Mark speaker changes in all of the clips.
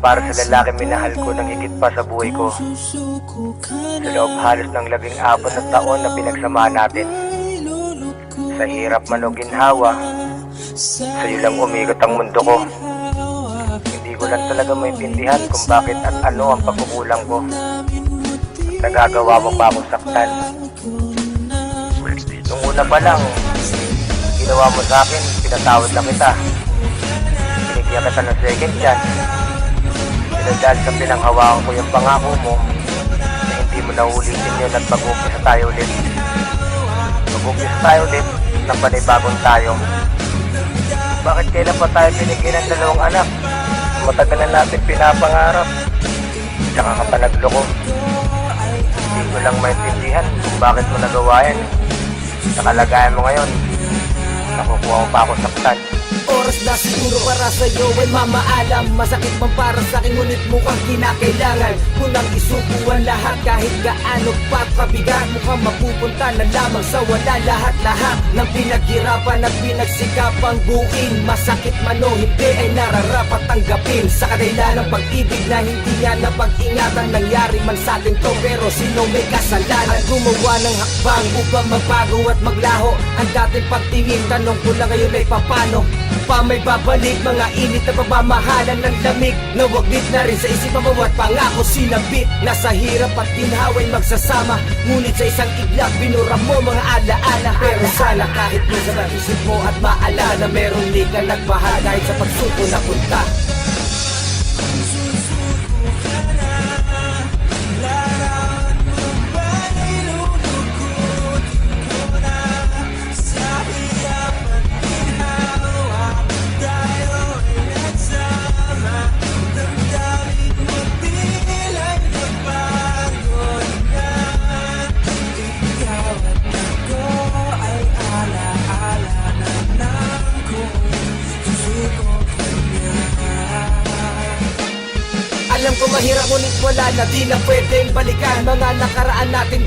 Speaker 1: para sa lalaki minahal ko ng higit pa sa buhay ko. Sa loob halos ng labing apat na taon na pinagsamahan natin. Sa hirap man o ginhawa, sa'yo lang umikot ang mundo ko. Hindi ko lang talaga maintindihan kung bakit at ano ang pagkukulang ko. At nagagawa mo pa akong saktan. Nung una pa lang, ginawa mo sa akin, pinatawad na kita. Binigyan kita ng second chance. Pero dahil sa pinanghawakan ko yung pangako mo, na hindi mo naulitin yun at mag-umpisa tayo ulit. Mag-umpisa tayo ulit ng panibagong tayo. Bakit kailan pa tayo binigyan ng dalawang anak? Matagal na natin pinapangarap. Tsaka ka pa nagloko. Hindi ko lang maintindihan kung bakit mo nagawa yan. Sa kalagayan mo ngayon, nakukuha mo pa ako saktan.
Speaker 2: Oras na siguro para sa'yo ay mamaalam. Masakit man para sa'kin ngunit mukhang kinakailangan Ko nang isuko ang lahat kahit gaano pa kabigat. Mukhang mapupunta na lamang sa wala lahat-lahat Ng pinaghirapan at pinagsikapan buuin Masakit man o hindi ay nararapat tanggapin Sa kadahilan ng pag-ibig na hindi nga napag-ingatan. Nangyari man sa atin to pero sino may kasalanan? Gumawa ng hakbang upang magbago at maglaho. Ang dating pagtingin tanong ko lang ngayon ay papano pa may babalik. Mga init na pagmamahalan ng lamig. Nawaglit na rin sa isip ang bawat pangako. Sinabit Nasa hirap at ginhawa'y magsasama. Ngunit sa isang iglap binura mo mga alaala. Pero sana kahit minsan ang isip mo at maalala Meron di ka nagmahal kahit sa pagsuko na punta mahirap ngunit wala na di na pwedeng balikan. Mga nakaraan natin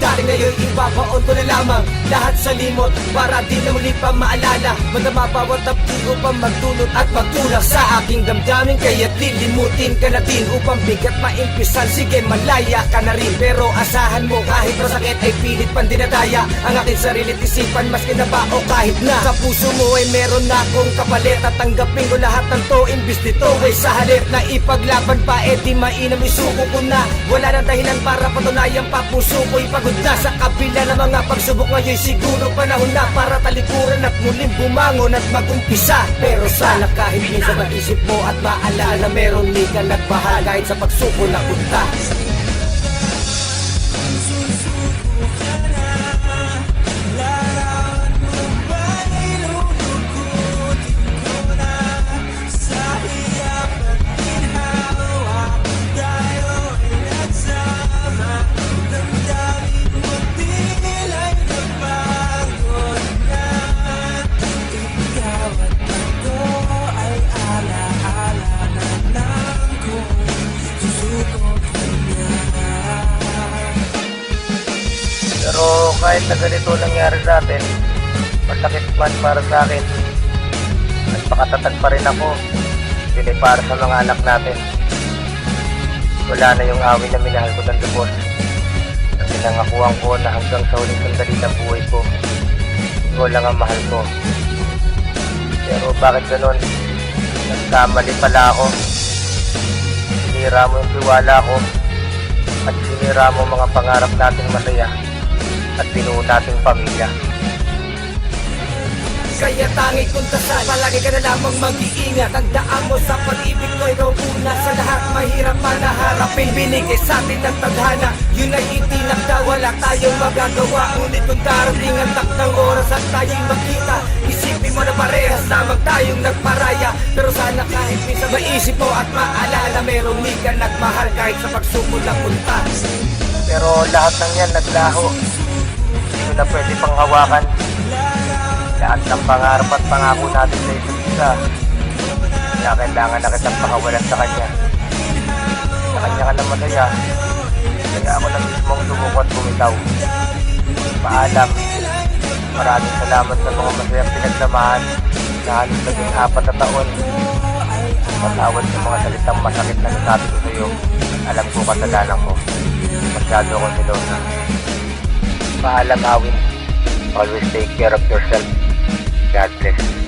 Speaker 2: sa limot para di na muli pa maalala. Madama bawat tapti upang magdulot at magtulak sa aking damdamin. Kaya't lilimutin ka na din upang bigat maimpisan. Sige malaya ka na rin pero asahan mo kahit masakit ay pilit pang dinadaya. Ang aking sarili at isipan maski na ba o kahit na. Sa puso mo ay meron na akong kapalit At tanggapin ko lahat ng to. Imbis nito ay sa halip na ipaglaban pa eh di mainam isuko ko na. Wala nang dahilan para patunayan pa puso ko'y pagod na. Sa kabila ng mga pagsubok ngayon siguro panahon na Para talikuran at muling bumangon at magumpisa. Pero sana kahit minsan mag-isip mo at maalala Meron di ka nagmahal kahit sa pagsuko na punta
Speaker 1: kahit na ganito nangyari sa atin, masakit man para sa akin. Nagpakatatag pa rin ako. Hindi para sa mga anak natin. Wala na yung awin na minahal ko ng lubos. Na pinangakuhan ko na hanggang sa huling sandali ng buhay ko, ikaw lang ang mahal ko. Pero bakit ganun? Nagkamali pala ako. Sinira mo yung tiwala ko at sinira mo mga pangarap nating masaya at binuo nating pamilya.
Speaker 2: Kaya tanging kung dasal Palagi ka na lamang mag-iingat. Tandaan mo sa pag-ibig ko Ikaw una. Sa lahat Mahirap man na harapin. Binigay sa atin ng tadhana Yun ay itinakda Wala tayong magagawa. Ngunit kung darating ang takdang oras At tayong magkita Isipin mo na parehas lamang tayong nagparaya. Pero sana kahit minsan Maisip mo at maalala Meron di ka nagmahal Kahit sa pagsubok na punta.
Speaker 1: Pero lahat ng yan naglaho. Na pwede pang hawakan. Lahat ng pangarap at pangako natin sa isa't isa. Kaya kailangan na kitang pakawalan sa kanya. Sa kanya ka na masaya. Kaya ako na mismong sumuko at bumitaw. Paalam. Maraming salamat sa mga masayang pinagsamahan na halos naging apat na taon. Patawad sa mga salitang masakit na nasabi ko sa iyo. Alam ko kasalanan ko. Masyado akong silosa. Paalam, Awin. Always take care of yourself. God bless.